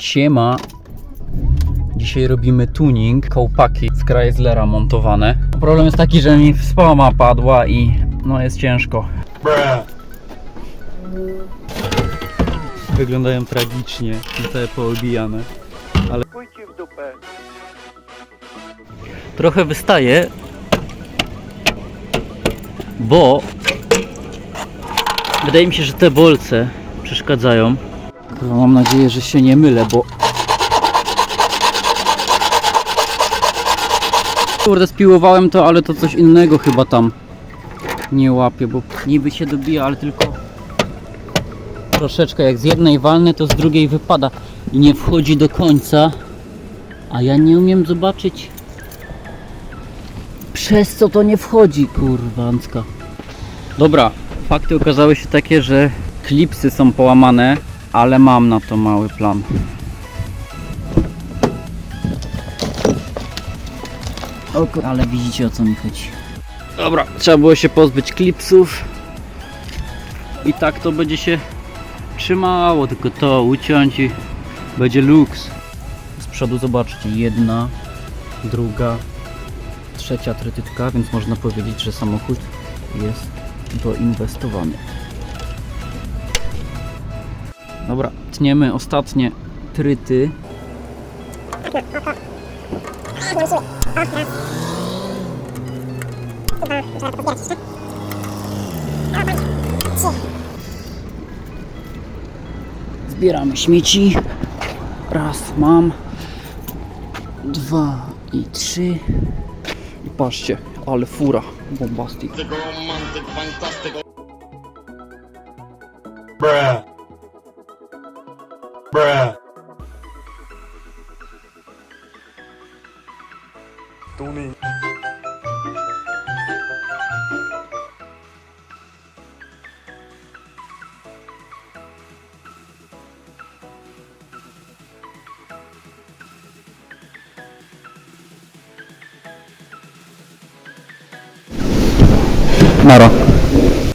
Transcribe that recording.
Siema. Dzisiaj robimy tuning, kołpaki z Chryslera montowane. Problem jest taki, że mi spama padła i no jest ciężko. Wyglądają tragicznie, całe poobijane. Ale trochę wystaje, bo wydaje mi się, że te bolce przeszkadzają. Mam nadzieję, że się nie mylę, bo Kurde, spiłowałem to, ale to coś innego chyba tam nie łapie, bo niby się dobija, ale tylko troszeczkę. Jak z jednej walny, to z drugiej wypada i nie wchodzi do końca, a ja nie umiem zobaczyć przez co to nie wchodzi, kurwancka. Dobra, fakty okazały się takie, że klipsy są połamane, ale mam na to mały plan. O, ale widzicie o co mi chodzi. Dobra, trzeba było się pozbyć klipsów. I tak to będzie się trzymało, tylko to uciąć i będzie luks. Z przodu zobaczcie, jedna, druga, trzecia trytytka, więc można powiedzieć, że samochód jest doinwestowany. Dobra, tniemy ostatnie tryty. Zbieramy śmieci. Raz mam, dwa i trzy. I patrzcie, ale fura, bombastic. romantic, fantastic. Bruh. Bruh. Tuning. Nara.